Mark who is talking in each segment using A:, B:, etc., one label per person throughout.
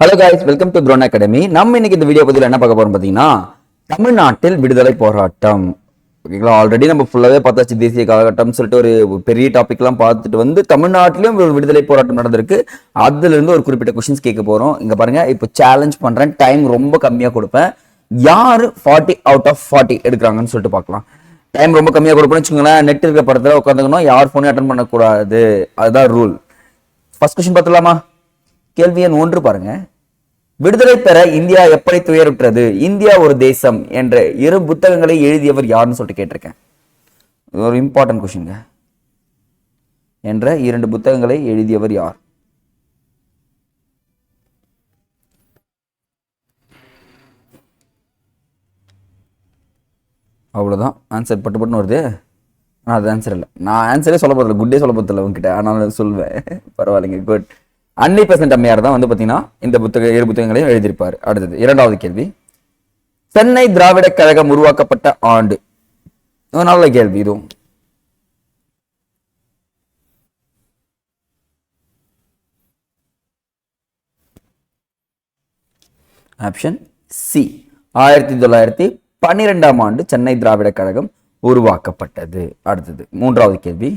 A: Hello guys welcome to Pron academy நம்ம இன்னைக்கு இந்த வீடியோ பதிவில் என்ன பார்க்க போறோம் பார்த்தீங்கன்னா தமிழ்நாட்டில் விடுதலை போராட்டம். ஓகேங்களா? ஆல்ரெடி நம்ம ஃபுல்லாகவே பார்த்தாச்சு தேசிய காலகட்டம்னு சொல்லிட்டு ஒரு பெரிய டாபிக்லாம் பார்த்துட்டு வந்து தமிழ்நாட்டிலும் ஒரு விடுதலை போராட்டம் நடந்திருக்கு. அதுலேருந்து ஒரு குறிப்பிட்ட கொஷின்ஸ் கேட்க போகிறோம் இங்கே பாருங்கள் இப்போ சேலஞ்ச் பண்ணுறேன் டைம் ரொம்ப கம்மியாக கொடுப்பேன். யார் ஃபார்ட்டி அவுட் ஆஃப் ஃபார்ட்டி எடுக்கிறாங்கன்னு சொல்லிட்டு பார்க்கலாம். டைம் ரொம்ப கம்மியாக கொடுப்பேன்னு வச்சுக்கோங்களேன் நெட் இருக்க படத்தில் உட்காந்துக்கணும். யார் ஃபோனையும் அட்டன் பண்ணக்கூடாது. அதுதான் ரூல் ஃபர்ஸ்ட் கொஸ்டின் பார்த்துலாமா கேள்வி எண் ஒன்று பாருங்க. விடுதலை பெற இந்தியா எப்படி துயருற்றது? இந்தியா ஒரு தேசம் என்ற இரு புத்தகங்களை எழுதியவர் யாருன்னு சொல்லிட்டு கேட்டிருக்கேன். இது ஒரு இம்பார்ட்டன்ட் கொஷின்ங்க என்ற இரண்டு புத்தகங்களை எழுதியவர் யார்? அவ்வளோதான் ஆன்சர் பட்டு பட்டுன்னு வருது. ஆனால் அது ஆன்சர் இல்லை. நான் ஆன்சரே சொல்ல போதில்ல குட்டே சொல்ல போதில்ல உங்ககிட்ட ஆனால் சொல்லுவேன். பரவாயில்லைங்க. குட் அன்னை பெசன்ட் அம்மையார் தான் வந்து பார்த்தீங்கன்னா இந்த புத்தக இரு புத்தகங்களையும் எழுதியிருப்பார். அடுத்தது இரண்டாவது கேள்வி. சென்னை திராவிட கழகம் உருவாக்கப்பட்ட ஆண்டு. நல்ல கேள்வி இதுவும் ஆப்ஷன் சி. ஆயிரத்தி தொள்ளாயிரத்தி பன்னிரெண்டாம் ஆண்டு சென்னை திராவிட கழகம் உருவாக்கப்பட்டது. அடுத்தது மூன்றாவது கேள்வி.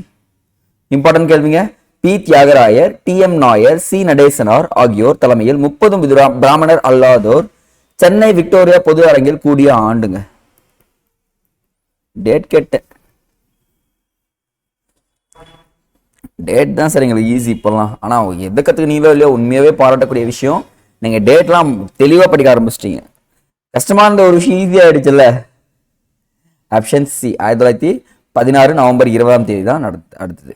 A: இம்பார்ட்டன்ட் கேள்விங்க. P. Thyagarayar T. M. Nair C. Natesanar ஆகியோர் தலைமையில் முப்பதும் பிராமணர் அல்லாதோர் சென்னை விக்டோரியா பொது அரங்கில் கூடிய ஆண்டுங்க. டேட் கேட்டேன். டேட் தான் சார் எங்களுக்கு ஈஸி இப்போல்லாம். ஆனால் எதை கற்றுக்கினீங்களோ இல்லையோ உண்மையாகவே பாராட்டக்கூடிய விஷயம். நீங்கள் டேட்லாம் தெளிவாக படிக்க ஆரம்பிச்சிட்டீங்க. கஷ்டமாக இருந்த ஒரு விஷயம் ஈஸியாக ஆகிடுச்சுல்ல ஆப்ஷன் சி ஆயிரத்தி தொள்ளாயிரத்தி பதினாறு நவம்பர் இருபதாம் தேதி தான் நடத்து அடுத்தது.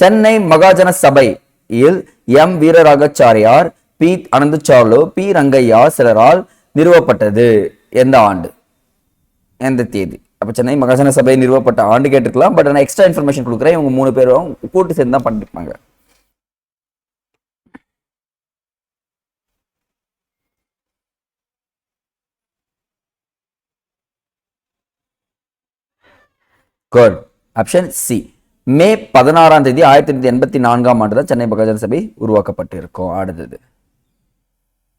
A: சென்னை மகாஜன சபையில் M Veeraraghavachariar P Ananthacharlu P Rangaiah சிலரால் நிறுவப்பட்டது எந்த ஆண்டு? எந்த தேதி? அப்போ சென்னை மகாஜன சபை நிறுவப்பட்ட ஆண்டு கேட்டிருக்கலாம் பட் ஆனால் எக்ஸ்ட்ரா இன்ஃபர்மேஷன் கொடுக்குறேன். இவங்க மூணு பேரும் கூட்டு சேர்ந்து தான் பண்ணிருப்பாங்க. குட் ஆப்ஷன் சி மே பதினாறாம் தேதி ஆயிரத்தி தொள்ளாயிரத்தி எண்பத்தி நான்காம் ஆண்டு தான் சென்னை மகாஜன சபை உருவாக்கப்பட்டு இருக்கும் அடுத்தது.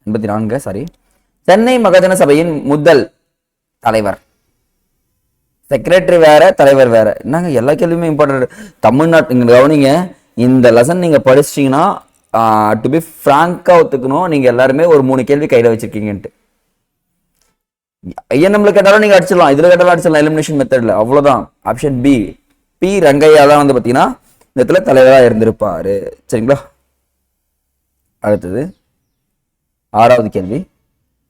A: எண்பத்தி நான்கு சாரி சென்னை மகாஜன சபையின் முதல் தலைவர். செக்ரட்டரி வேற தலைவர் வேற. என்னங்க எல்லா கேள்வியுமே இம்பார்ட்டன்ட் தமிழ்நாட்டு கவனிங்க இந்த லெசன் நீங்க படிச்சிட்டீங்கன்னா டு பி ஃப்ராங்கா ஒத்துக்கணும். நீங்க எல்லாருமே ஒரு மூணு கேள்வி கையில வச்சிருக்கீங்கன்ட்டு. நம்மளுக்கு கேட்டாலும் நீங்க அடிச்சிடலாம். இதுல கேட்டாலும் அடிச்சிடலாம். எலிமினேஷன் மெத்தட்ல அவ்வளவுதான். ஆப்ஷன் பி பி ரங்கையா தான் வந்து பாத்தீங்கன்னா இந்த இடத்துல தலைவராக இருந்திருப்பாரு. சரிங்களா? அடுத்தது ஆறாவது கேள்வி.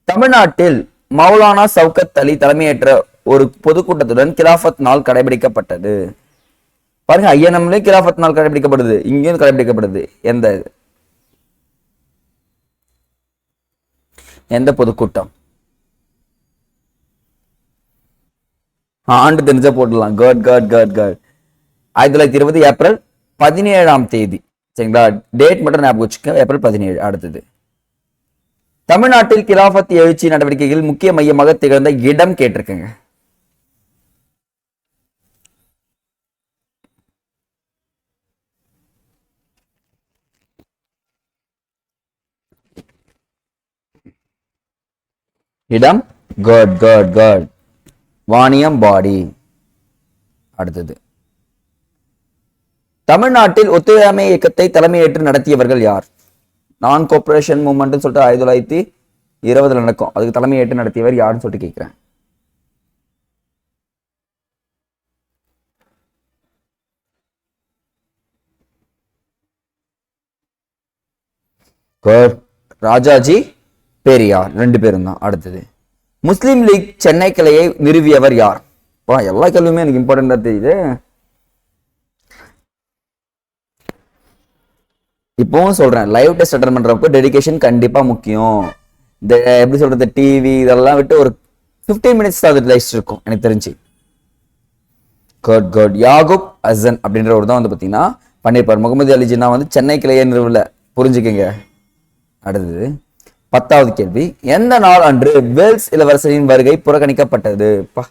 A: தமிழ்நாட்டில் மௌலானா சவுகத் அலி தலைமையேற்ற ஒரு பொதுக்கூட்டத்துடன் கிலாஃபத் நாள் கடைபிடிக்கப்பட்டது. பாருங்க ஐஎன்எம்லயும் கிலாஃபத் நாள் கடைபிடிக்கப்படுது. இங்கேயும் கடைபிடிக்கப்படுது. எந்த எந்த பொதுக்கூட்டம்? ஆண்டு தெரிஞ்ச போடலாம் கட் கட் கட் கட் ஆயிரத்தி தொள்ளாயிரத்தி இருபது ஏப்ரல் பதினேழாம் தேதி. சரிங்களா? டேட் மட்டும் ஞாபகம் வச்சுக்க ஏப்ரல் பதினேழு அடுத்தது. தமிழ்நாட்டில் கிலாபத் எழுச்சி நடவடிக்கைகள் முக்கிய மையமாக திகழ்ந்த இடம் கேட்டிருக்கேங்க. இடம் good good good Vaniyambadi அடுத்தது. தமிழ்நாட்டில் ஒத்துழையாமை இயக்கத்தை தலைமையேற்று நடத்தியவர்கள் யார்? நான் கோஆபரேஷன் மூமெண்ட்னு சொல்லிட்டு ஆயிரத்தி தொள்ளாயிரத்தி இருபதுல நடக்கும். அதுக்கு தலைமையேற்று நடத்தியவர் யாருன்னு சொல்லிட்டு கேட்கிறேன் ராஜாஜி பெரியார். ரெண்டு பேரும் தான் அடுத்தது. முஸ்லீம் லீக் சென்னை கிளையை நிறுவியவர் யார்? பா எல்லா கேள்வியுமே எனக்கு இம்பார்ட்டண்டா தெரியுது. இப்போவும் சொல்றேன் லைவ் டெஸ்ட் அட்டன் பண்ணுறப்போ டெடிக்கேஷன் கண்டிப்பா முக்கியம். இந்த எப்படி சொல்றது டிவி இதெல்லாம் விட்டு ஒரு 15 மினிட்ஸ் தான் அது லைஸ்ட் இருக்கும் எனக்கு தெரிஞ்சு. குட் குட் யாகுப் அசன் அப்படின்ற ஒரு தான் வந்து பார்த்தீங்கன்னா பண்ணியிருப்பார் முகமது அலி ஜின்னா வந்து சென்னை கிளையை நிறுவல. புரிஞ்சுக்கங்க. அடுத்தது பத்தாவது கேள்வி. எந்த நாள் அன்று வேல்ஸ் இளவரசரின் வருகை புறக்கணிக்கப்பட்டது? பா.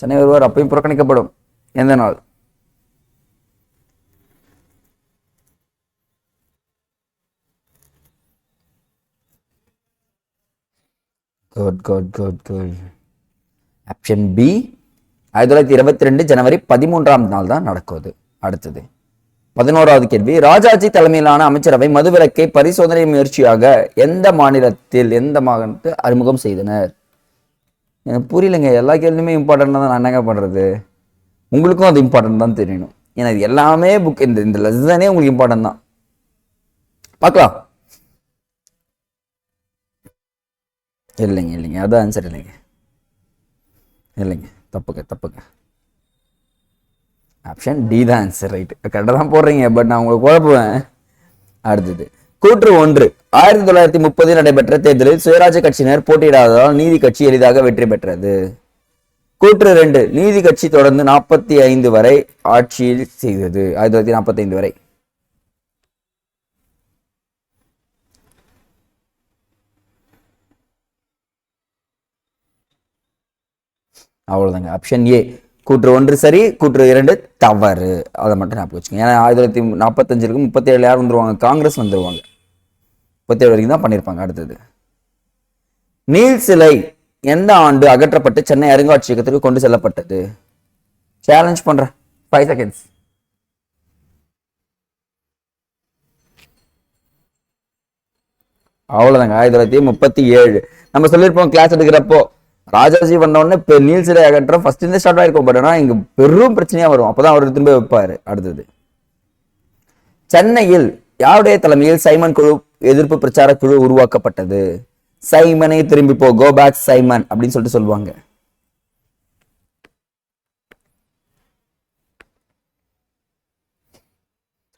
A: சென்னை வருவார் அப்பயும் புறக்கணிக்கப்படும். எந்த நாள்? Good good good good option B ஆயிரத்தி தொள்ளாயிரத்தி இருபத்தி ரெண்டு ஜனவரி பதிமூன்றாம் நாள் தான் நடக்குது. அடுத்தது பதினோராவது கேள்வி. ராஜாஜி தலைமையிலான அமைச்சரவை மதுவிலக்கை பரிசோதனை முயற்சியாக எந்த மாநிலத்தில் எந்த மாநிலத்தை அறிமுகம் செய்தனர்? எனக்கு புரியலைங்க எல்லா கேள்வியுமே இம்பார்ட்டன்ட் தான். நான் என்னங்க பண்ணுறது உங்களுக்கும் அது இம்பார்ட்டன்ட் தான் தெரியணும் ஏன்னா இது எல்லாமே புக் இந்த இந்த லெசனே உங்களுக்கு இம்பார்ட்டன்ட் தான். பார்க்கலாம். இல்லைங்க இல்லைங்க. அதான் ஆன்சர் இல்லைங்க. இல்லைங்க. தப்புங்க தப்புங்க. ஆப்ஷன் டி தான் ஆன்சர் ரைட்டு கரெக்டாக தான் போடுறீங்க பட் நான் உங்களுக்கு குழப்புவேன். அடுத்தது. கூற்று ஒன்று. ஆயிரத்தி தொள்ளாயிரத்தி முப்பதில் நடைபெற்ற தேர்தலில் சுயராஜ்ய கட்சியினர் போட்டியிடாததால் நீதி கட்சி எளிதாக வெற்றி பெற்றது. கூற்று ரெண்டு. நீதி கட்சி தொடர்ந்து நாற்பத்தி ஐந்து வரை ஆட்சியில் செய்தது. ஆயிரத்தி தொள்ளாயிரத்தி நாற்பத்தி ஐந்து வரை. அவ்வளோதாங்க ஆப்ஷன் ஏ கூற்று ஒன்று சரி கூற்று இரண்டு தவறு. அதை மட்டும் ஞாபகம் வச்சுக்கோங்க. ஏன்னா ஆயிரத்தி தொள்ளாயிரத்தி நாற்பத்தஞ்சிற்கு முப்பத்தேழு யார் வந்துருவாங்க? காங்கிரஸ் வந்துருவாங்க. முப்பத்தேழு வரைக்கும் தான் பண்ணியிருப்பாங்க அடுத்தது. நீல் சிலை எந்த ஆண்டு அகற்றப்பட்டு சென்னை அருங்காட்சியகத்திற்கு கொண்டு செல்லப்பட்டது? சேலஞ்ச் பண்ணுறேன் ஃபைவ் செகண்ட்ஸ் அவ்வளோதாங்க ஆயிரத்தி தொள்ளாயிரத்தி முப்பத்தி ஏழு நம்ம சொல்லியிருப்போம் கிளாஸ் எடுக்கிறப்போ ராஜாஜி வந்த உடனே இப்போ நீல் சிலை அகற்றம் ஃபர்ஸ்ட் இருந்தே ஸ்டார்ட் ஆயிருக்கும். பட் ஆனால் இங்கே பெரும் பிரச்சனையாக வரும். அப்பதான் அவர் திரும்ப வைப்பார் அடுத்தது. சென்னையில் யாருடைய தலைமையில் சைமன் குழு எதிர்ப்பு பிரச்சார குழு உருவாக்கப்பட்டது? சைமனை திரும்பி போ கோ பேக் சைமன் அப்படின்னு சொல்லிட்டு சொல்லுவாங்க.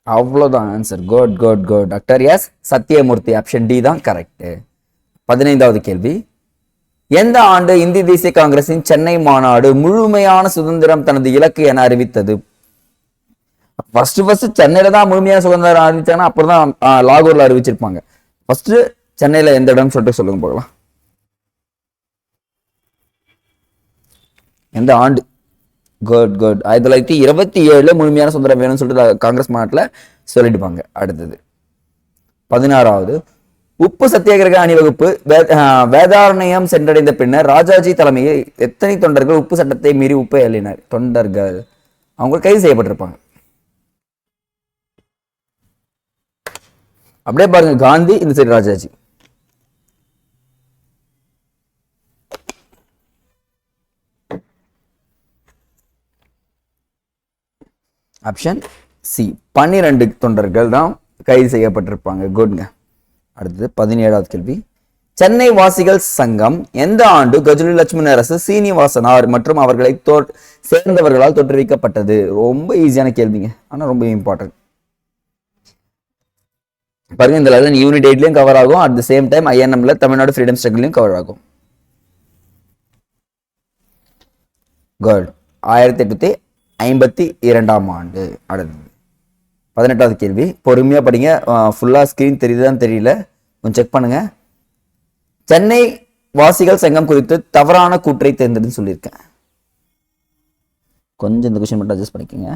A: அவ்வளோதான் answer good good good doctor S Sathyamurthy option D தான் கரெக்ட் பதினைந்தாவது கேள்வி. எந்த ஆண்டு இந்திய தேசிய காங்கிரசின் சென்னை மாநாடு முழுமையான சுதந்திரம் தனது இலக்கு என அறிவித்தது? ஃபர்ஸ்ட் ஃபர்ஸ்ட் சென்னையில தான் முழுமையான சுதந்திரம் அறிவிச்சாங்கன்னா அப்புறம் தான் லாகூர்ல அறிவிச்சிருப்பாங்க. ஃபர்ஸ்ட் சென்னையில எந்த இடம் சொல்லிட்டு சொல்லுங்க போகலாம். எந்த ஆண்டு? குட் குட் ஆயிரத்தி தொள்ளாயிரத்தி இருபத்தி ஏழுல முழுமையான சுதந்திரம் வேணும்னு சொல்லிட்டு காங்கிரஸ் மாநாட்டில் சொல்லிட்டுப்பாங்க அடுத்தது. பதினாறாவது உப்பு சத்தியாகிரக அணிவகுப்பு வே- ஆஹ் வேதாரண்யம் சென்றடைந்த பின்னர் ராஜாஜி தலைமையில் எத்தனை தொண்டர்கள் உப்பு சட்டத்தை மீறி உப்பை அள்ளினர்? தொண்டர்கள். அவங்க கைது செய்யப்பட்டிருப்பாங்க. அப்படியே பாருங்க காந்தி இந்த சைடு ராஜாஜி. Option C. பன்னிரண்டு தொண்டர்கள் தான் கைது செய்யப்பட்டிருப்பாங்க. குட்ங்க. அடுத்தது பதினேழாவது கேள்வி. சென்னை வாசிகள் சங்கம் எந்த ஆண்டு கஜலி லட்சுமண அரசு சீனிவாசனார் மற்றும் அவர்களை தோ சேர்ந்தவர்களால் தோற்றுவிக்கப்பட்டது? ரொம்ப ஈஸியான கேள்விங்க. ஆனால் ரொம்ப இம்பார்ட்டன்ட் பாருங்க இந்த லெசன் யூனிட் எயிட்லையும் கவர் ஆகும். அட் த சேம் டைம் ஐஎன்எம்ல தமிழ்நாடு ஃப்ரீடம் ஸ்ட்ரகிள்லையும் கவர் ஆகும். குட் ஆயிரத்தி எட்நூத்தி ஐம்பத்தி இரண்டாம் ஆண்டு. அடுத்தது. பதினெட்டாவது கேள்வி. பொறுமையா படிங்க. ஃபுல்லா ஸ்கிரீன் தெரியுதான்னு தெரியல. கொஞ்சம் செக் பண்ணுங்க. சென்னை வாசிகள் சங்கம் குறித்து தவறான கூற்றை தேர்ந்தெடுன்னு சொல்லியிருக்கேன். கொஞ்சம் இந்த கொஸ்டின் மட்டும் அட்ஜஸ்ட் பண்ணிக்கோங்க.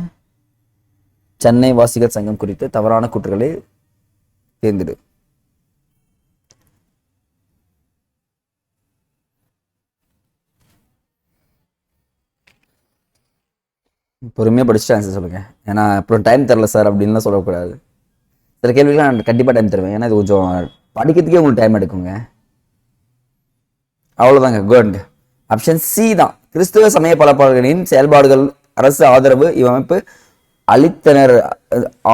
A: சென்னை வாசிகள் சங்கம் குறித்து தவறான கூற்றுகளை தேர்ந்தெடு. பொறுமையாக படிச்சுட்டு ஆன்சர் சொல்லுங்கள் ஏன்னா அப்புறம் டைம் தரல சார் அப்படின்லாம் சொல்லக்கூடாது. சில கேள்விகள்லாம் நான் கண்டிப்பாக டைம் தருவேன். ஏன்னா இது கொஞ்சம் படிக்கிறதுக்கே உங்களுக்கு டைம் எடுக்குங்க. அவ்வளோதாங்க குட் ஆப்ஷன் சி தான். கிறிஸ்துவ சமய பலப்பாளர்களின் செயல்பாடுகள் அரசு ஆதரவு இவ்வமைப்பு அளித்தனர்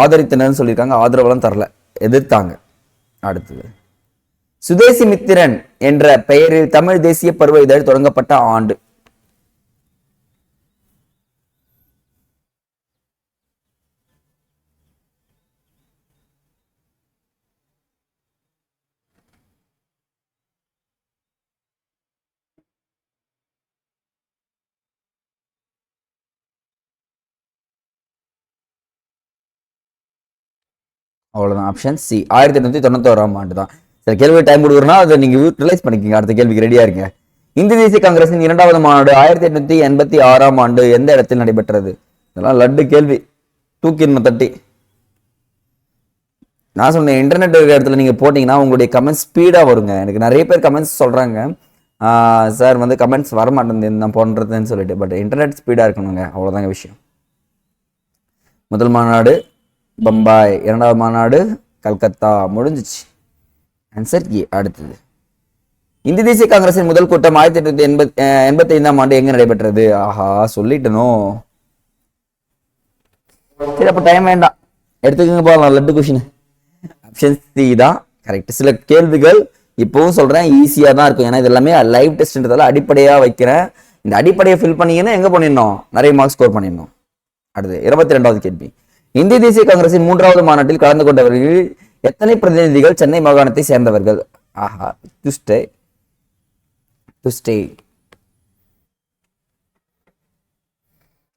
A: ஆதரித்தனர்னு சொல்லியிருக்காங்க. ஆதரவெல்லாம் தரல. எதிர்த்தாங்க. அடுத்தது. சுதேசி மித்திரன் என்ற பெயரில் தமிழ் தேசிய பருவ இதழ் தொடங்கப்பட்ட ஆண்டு. அவ்வளோதான் ஆப்ஷன் சி ஆயிரத்தி எட்நூத்தி தொண்ணூத்தோராம் ஆண்டு தான் சில கேள்வி டைம் கொடுக்குறோம்னா அதை நீங்கள் ரிலைஸ் பண்ணிக்கோங்க. அடுத்த கேள்விக்கு ரெடியாக இருங்க. இந்திய தேசிய காங்கிரசின் இரண்டாவது மாநாடு ஆயிரத்தி எட்நூற்றி எண்பத்தி ஆறாம் ஆண்டு எந்த இடத்தில் நடைபெற்றது? இதெல்லாம் லட்டு கேள்வி. தூக்கின்ம தட்டி. நான் சொன்னேன் இன்டர்நெட் இருக்கிற இடத்துல நீங்கள் போட்டிங்கன்னா உங்களுடைய கமெண்ட்ஸ் ஸ்பீடாக வருங்க. எனக்கு நிறைய பேர் கமெண்ட்ஸ் சொல்கிறாங்க சார் வந்து கமெண்ட்ஸ் வர மாட்டேங்குது நான் போன்றதுன்னு சொல்லிட்டு. பட் இன்டர்நெட் ஸ்பீடாக இருக்கணுங்க. அவ்வளோதாங்க விஷயம். முதல் மாநாடு பம்பாய் இரண்டாவது மாநாடு கல்கத்தா முடிஞ்சிச்சு. ஆன்சர் ஏ அடுத்தது. இந்திய தேசிய காங்கிரசின் முதல் கூட்டம் ஆயிரத்தி எட்நூத்தி எண்பத் எண்பத்தி ஐந்தாம் ஆண்டு எங்க நடைபெற்றது? ஆஹா சொல்லிட்டனோ? சரி அப்போ டைம் வேண்டாம். எடுத்துக்கோங்க போகலாம் லட்டு கொஷின் ஆப்ஷன் சி தான். கரெக்ட் சில கேள்விகள் இப்போவும் சொல்றேன். ஈஸியா தான் இருக்கும். ஏன்னா இது எல்லாமே லைவ் டெஸ்ட்ன்றதால அடிப்படையா வைக்கிறேன். இந்த அடிப்படையை ஃபில் பண்ணீங்கன்னா எங்க பண்ணிடணும்? நிறைய மார்க்ஸ் ஸ்கோர் பண்ணிடணும். அடுத்து இருபத்தி ரெண்டாவது கேள்வி. இந்திய தேசிய காங்கிரசின் மூன்றாவது மாநாட்டில் கலந்து கொண்டவர்கள் எத்தனை பிரதிநிதிகள் சென்னை மாகாணத்தை சேர்ந்தவர்கள்? ஆஹா துஷ்டே துஷ்டே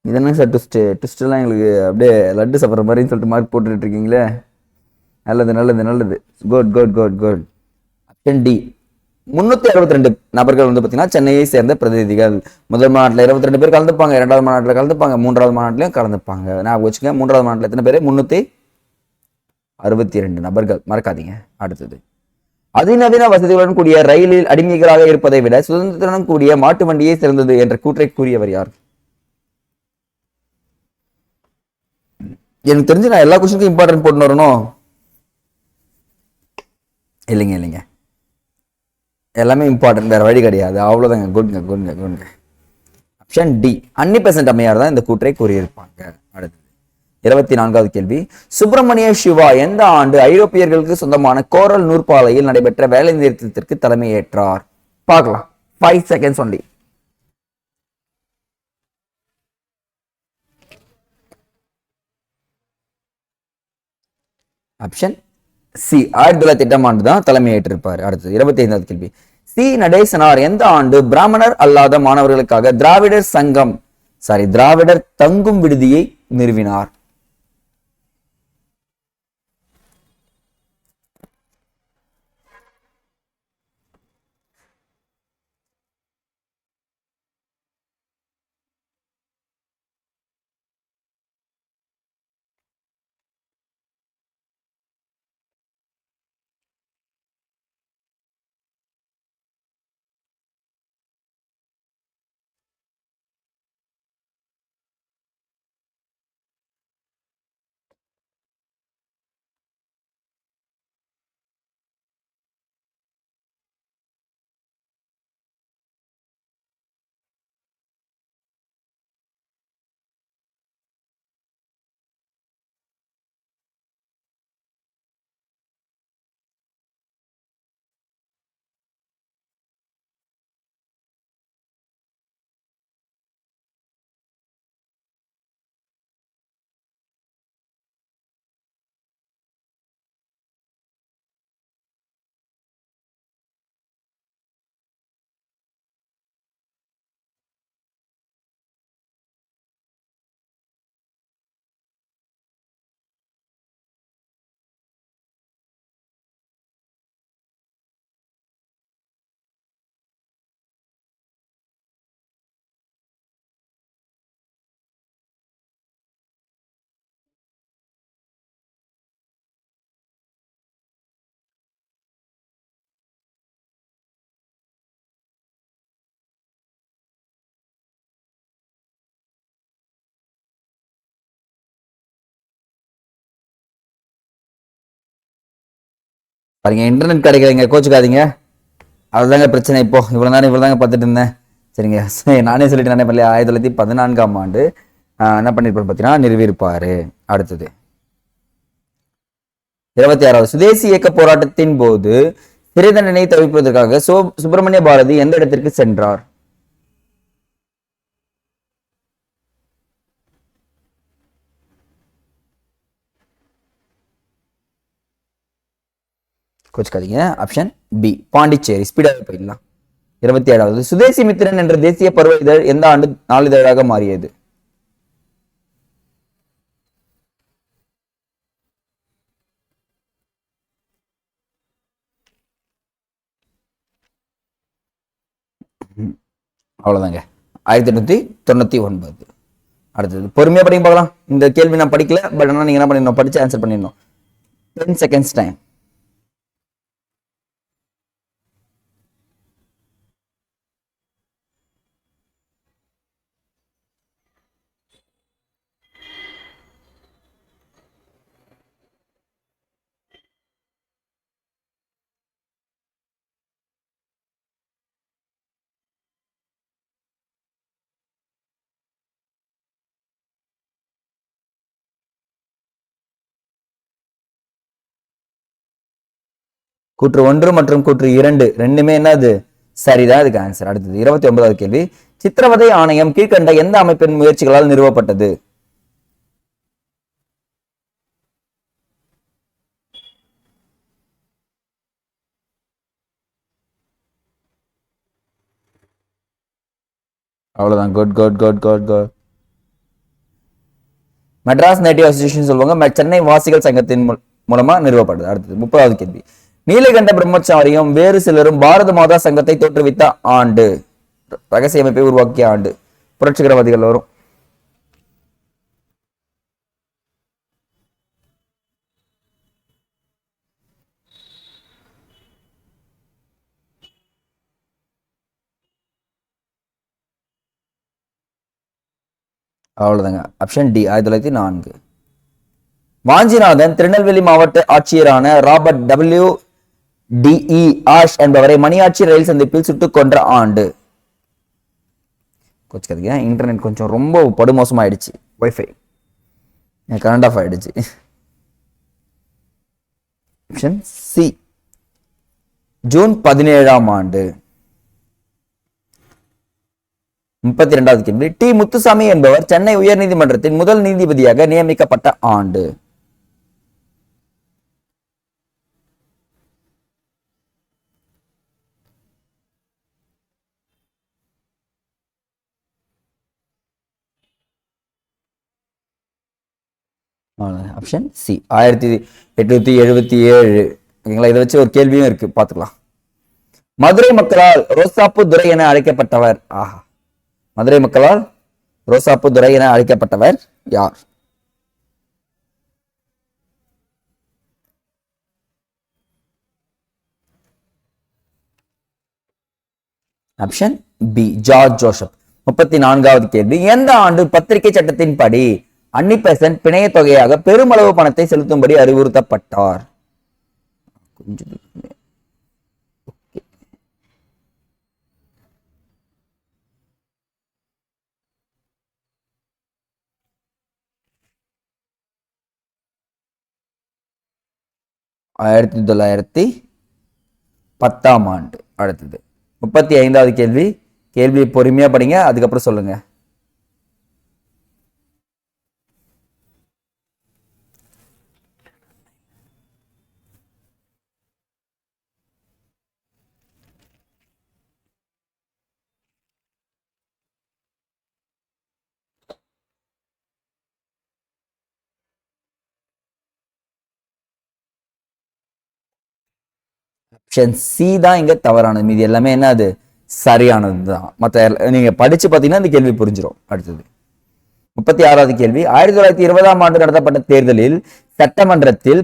A: இதென்ன சார் ட்விஸ்ட்டு ட்விஸ்டெல்லாம் எங்களுக்கு அப்படியே லட்டு சாப்பிட்ற மாதிரின்னு சொல்லிட்டு மார்க் போட்டுட்டு இருக்கீங்களே. நல்லது நல்லது நல்லது. Good good good good option D முன்னூத்தி அறுபத்தி ரெண்டு நபர்கள் வந்து பார்த்தீங்கன்னா சென்னையை சேர்ந்த பிரதிநிதிகள். முதல் மாநாட்டில் இருபத்தி ரெண்டு பேர் கலந்துப்பாங்க. இரண்டாவது மாநாட்டில் கலந்துப்பாங்க. மூன்றாவது மாநாட்டிலையும் கலந்துப்பாங்க. நான் வச்சுக்கோங்க மூன்றாவது மாநாட்டில் எத்தனை பேர்? முன்னூத்தி அறுபத்தி ரெண்டு நபர்கள். மறக்காதீங்க. அடுத்தது. அதிநவீன வசதிகளுடன் கூடிய ரயிலில் அடிமைகளாக இருப்பதை விட சுதந்திரத்துடன் கூடிய மாட்டு வண்டியே சிறந்தது என்ற கூற்றை கூறியவர் யார்? எனக்கு தெரிஞ்சு நான் எல்லா கொஸ்டினுக்கும் இம்பார்ட்டன்ட் போட்டு வரணும். இல்லைங்க இல்லைங்க. எல்லாமே இம்பார்ட்டன்ட் வேற வழி கிடையாது. அவ்வளோதாங்க குட்ங்க குட்ங்க குட்ங்க ஆப்ஷன் டி அன்னி பெசன்ட் அம்மையார் தான் இந்த கூற்றை கூறியிருப்பாங்க. அடுத்தது. இருபத்தி நான்காவது கேள்வி. சுப்பிரமணிய சிவா எந்த ஆண்டு ஐரோப்பியர்களுக்கு சொந்தமான கோரல் நூற்பாலையில் நடைபெற்ற வேலை நிறுத்தத்திற்கு தலைமையேற்றார்? பார்க்கலாம். Five seconds only option C ஆயிரத்தி தொள்ளாயிரத்தி எட்டாம் ஆண்டு தான் தலைமையேற்றிருப்பார் அடுத்தது இருபத்தி ஐந்தாவது கேள்வி. சி நடேசனார் எந்த ஆண்டு பிராமணர் அல்லாத மாணவர்களுக்காக திராவிடர் சங்கம் சாரி திராவிடர் தங்கும் விடுதியை நிறுவினார்? பாருங்க இன்டர்நெட் கிடைக்கலைங்க கோச்சுக்காதீங்க. அதுதாங்க பிரச்சனை இப்போ. இவ்வளோ நேரம் இவ்வளோ தாங்க பார்த்துட்டு இருந்தேன். சரிங்க. நானே சொல்லிட்டு நானே பண்ணல ஆயிரத்தி தொள்ளாயிரத்தி பதினான்காம் ஆண்டு என்ன பண்ணிருப்பாரு பார்த்தீங்கன்னா நிறுவியிருப்பார். அடுத்தது. இருபத்தி ஆறாவது சுதேசி இயக்க போராட்டத்தின் போது சிறை தண்டனை தவிர்ப்பதற்காக சோ சுப்பிரமணிய பாரதி எந்த இடத்திற்கு சென்றார்? கோச்சுக்காதீங்க. ஆப்ஷன் பி பாண்டிச்சேரி ஸ்பீடாக போயிடலாம். இருபத்தி ஏழாவது சுதேசி மித்திரன் என்ற தேசிய பருவ இதழ் எந்த ஆண்டு நாளிதழாக மாறியது? அவ்வளவுதாங்க. ஆயிரத்தி எட்நூத்தி தொண்ணூத்தி ஒன்பது அடுத்தது பொறுமையா படிங்க பார்க்கலாம். இந்த கேள்வி நான் படிக்கல பட் ஆனால் நீங்க என்ன பண்ணிடணும்? படிச்சு ஆன்சர் பண்ணிடணும். டென் செகண்ட்ஸ் டைம் கூற்று ஒன்று மற்றும் கூற்று இரண்டு ரெண்டுமே என்னது? சரிதான் அதுக்கு ஆன்சர் அடுத்தது இருபத்தி ஒன்பதாவது கேள்வி. சித்திரவதை ஆணையம் கீழ்கண்ட எந்த அமைப்பின் முயற்சிகளால் நிறுவப்பட்டது? அவ்வளவுதான். Good good good good good Madras native association சொல்லுவாங்க சென்னை வாசிகள் சங்கத்தின் மூலமா நிறுவப்பட்டது. அடுத்தது முப்பதாவது கேள்வி. நீலகண்ட பிரம்மச்சாரியும் வேறு சிலரும் பாரத மாதா சங்கத்தை தோற்றுவித்த ஆண்டு. ரகசிய அமைப்பை உருவாக்கிய ஆண்டு. புரட்சிகரவாதிகள் வரும் அவ்வளவுதாங்க. ஆப்ஷன் டி ஆயிரத்தி தொள்ளாயிரத்தி நான்கு. வாஞ்சிநாதன் திருநெல்வேலி மாவட்ட ஆட்சியரான Robert W D E Ashe என்பவரை மணியாட்சி ரயில் சந்திப்பில் சுட்டுக் கொன்ற ஆண்டு. கோச்சுக்காதீங்க. இன்டர்நெட் கொஞ்சம் ரொம்ப படுமோசமாயிடுச்சு. ஒய்ஃபை கரண்ட் ஆஃப் ஆயிடுச்சு. ஆப்ஷன் சி ஜூன் பதினேழாம் ஆண்டு. முப்பத்தி இரண்டாவது கேள்வி. டி. முத்துசாமி என்பவர் சென்னை உயர்நீதிமன்றத்தின் முதல் நீதிபதியாக நியமிக்கப்பட்ட ஆண்டு. ஆப்ஷன் சி ஆயிரத்தி எட்நூத்தி எழுபத்தி ஏழு. ஓகேங்களா? இதை வச்சு ஒரு கேள்வியும் இருக்கு. பார்த்துக்கலாம். மதுரை மக்களால் ரோசாப்பு துரை என அழைக்கப்பட்டவர் ஆஹா. மதுரை மக்களால் ரோசாப்பு துரை என அழைக்கப்பட்டவர் யார்? Option B George Joseph. முப்பத்தி நான்காவது கேள்வி. எந்த ஆண்டு பத்திரிகை சட்டத்தின்படி அன்னிபெசன் பிணைய தொகையாக பெருமளவு பணத்தை செலுத்தும்படி அறிவுறுத்தப்பட்டார். ஆயிரத்தி தொள்ளாயிரத்தி பத்தாம் ஆண்டு அடுத்தது. முப்பத்தி ஐந்தாவது கேள்வி. கேள்வி பொறுமையா படிங்க அதுக்கப்புறம் சொல்லுங்க. ஆப்ஷன் சி தான் இங்கே தவறானது. மீதி எல்லாமே என்ன அது? சரியானது தான் மற்ற நீங்கள் படித்து பார்த்தீங்கன்னா இந்த கேள்வி புரிஞ்சிடும் அடுத்தது. முப்பத்தி ஆறாவது கேள்வி. ஆயிரத்தி தொள்ளாயிரத்தி இருபதாம் ஆண்டு நடத்தப்பட்ட தேர்தலில் சட்டமன்றத்தில்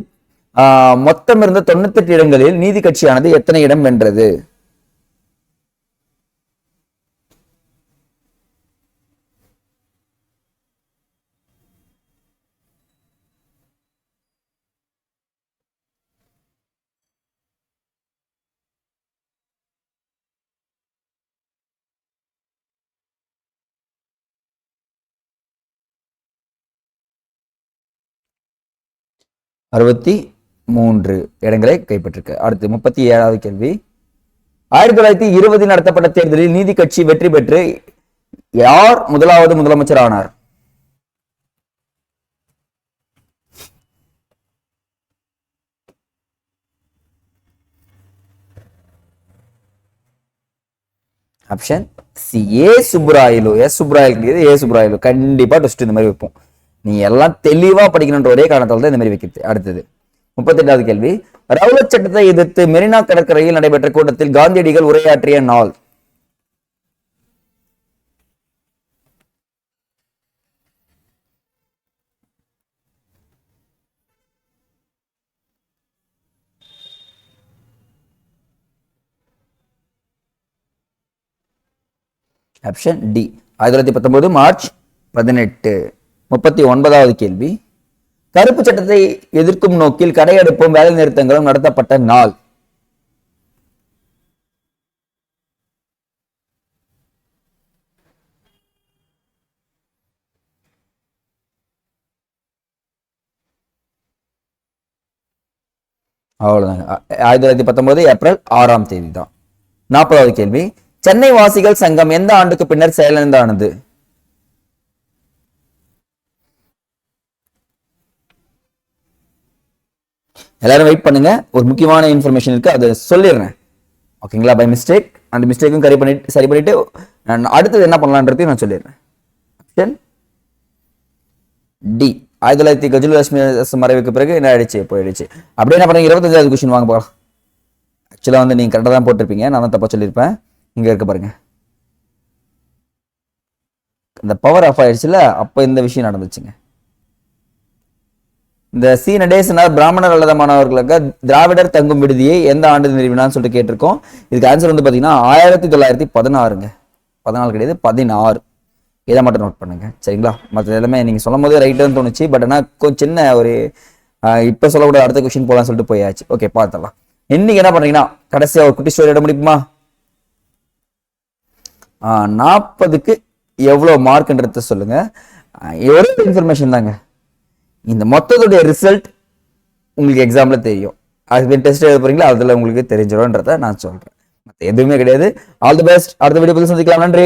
A: மொத்தம் இருந்த தொண்ணூத்தெட்டு இடங்களில் நீதி கட்சியானது எத்தனை இடம் வென்றது? அறுபத்தி மூன்று இடங்களை கைப்பற்றிருக்கு. அடுத்து முப்பத்தி ஏழாவது கேள்வி. ஆயிரத்தி தொள்ளாயிரத்தி இருபதில் நடத்தப்பட்ட தேர்தலில் நீதி கட்சி வெற்றி பெற்று யார் முதலாவது முதலமைச்சர் ஆனார்? Option C. A. Subbarayalu S Subbarayal A. Subbarayalu கண்டிப்பா டெஸ்ட் இந்த மாதிரி வைப்போம். நீ எல்லாம் தெளிவா படிக்கணுன்ற ஒரே காரணத்தால் தான் இந்த மாதிரி வைக்கிறது. அடுத்தது முப்பத்தெட்டாவது கேள்வி. ரவுலட் சட்டத்தை எதிர்த்து மெரினா கடற்கரையில் நடைபெற்ற கூட்டத்தில் காந்தியடிகள் உரையாற்றிய நாள். Option D. ஆயிரத்தி தொள்ளாயிரத்தி பத்தொன்பது மார்ச் பதினெட்டு. முப்பத்தி ஒன்பதாவது கேள்வி. கருப்பு சட்டத்தை எதிர்க்கும் நோக்கில் கடையெடுப்பும் வேலை நிறுத்தங்களும் நடத்தப்பட்ட நாள். அவ்வளோதாங்க ஆயிரத்தி தொள்ளாயிரத்தி பத்தொன்பது ஏப்ரல் ஆறாம் தேதி தான் நாற்பதாவது கேள்வி. சென்னை வாசிகள் சங்கம் எந்த ஆண்டுக்கு பின்னர் செயலிழந்தானது? எல்லாரும் வெயிட் பண்ணுங்க. ஒரு முக்கியமான இன்ஃபர்மேஷன் இருக்கு அதை சொல்லிடுறேன். ஓகேங்களா பை மிஸ்டேக் அந்த மிஸ்டேக்கும் சரி பண்ணிட்டு சரி பண்ணிட்டு நான் அடுத்தது என்ன பண்ணலான்றதையும் நான் சொல்லிடுறேன். ஆப்ஷன் டி ஆயிரத்தி தொள்ளாயிரத்தி கஜலட்சுமி மறைவுக்கு பிறகு என்ன ஆயிடுச்சு? போயிடுச்சு. அப்படியே என்ன பண்ணுங்க? இருபத்தஞ்சாவது கொஸ்டின் வாங்க போகலாம் ஆக்சுவலாக வந்து நீங்கள் கரெக்டாக தான் போட்டிருப்பீங்க. நான் தான் தப்பாக சொல்லியிருப்பேன். இங்கே இருக்க பாருங்க. இந்த பவர் ஆஃப் ஆயிடுச்சுல அப்போ இந்த விஷயம் நடந்துச்சுங்க. இந்த சி நடேசனார் பிராமணர் அல்லாத மாணவர்களுக்கு திராவிடர் தங்கும் விடுதியை எந்த ஆண்டு நிறுவினான்னு சொல்லிட்டு கேட்டிருக்கோம். இதுக்கு ஆன்சர் வந்து பார்த்தீங்கன்னா ஆயிரத்தி தொள்ளாயிரத்தி பதினாறுங்க. பதினாலு கிடையாது பதினாறு. இதை மட்டும் நோட் பண்ணுங்க. சரிங்களா? மற்ற எல்லாமே நீங்கள் சொல்லும் போதே ரைட்டுன்னு தோணுச்சு. பட் ஆனால் கொஞ்சம் சின்ன ஒரு இப்போ சொல்லக்கூட அடுத்த கொஸ்டின் போகலாம்னு சொல்லிட்டு போயாச்சு. ஓகே பார்த்துடலாம். இன்னைக்கு என்ன பண்ணுறீங்கன்னா கடைசியாக ஒரு குட்டி ஸ்டோரி இட முடியுமா? நாற்பதுக்கு எவ்வளோ மார்க்ன்றத சொல்லுங்க. ஆஹ், ஒரே இன்ஃபர்மேஷன் தாங்க? இந்த மொத்தத்துடைய ரிசல்ட் உங்களுக்கு எக்ஸாம்ல தெரியும். அது டெஸ்ட் எழுத போகிறீங்களா அதில் உங்களுக்கு தெரிஞ்சிடும்ன்றதை நான் சொல்றேன். மற்ற எதுவுமே கிடையாது. ஆல் தி பெஸ்ட் அடுத்த வீடியோ பற்றி சந்திக்கலாம். நன்றி.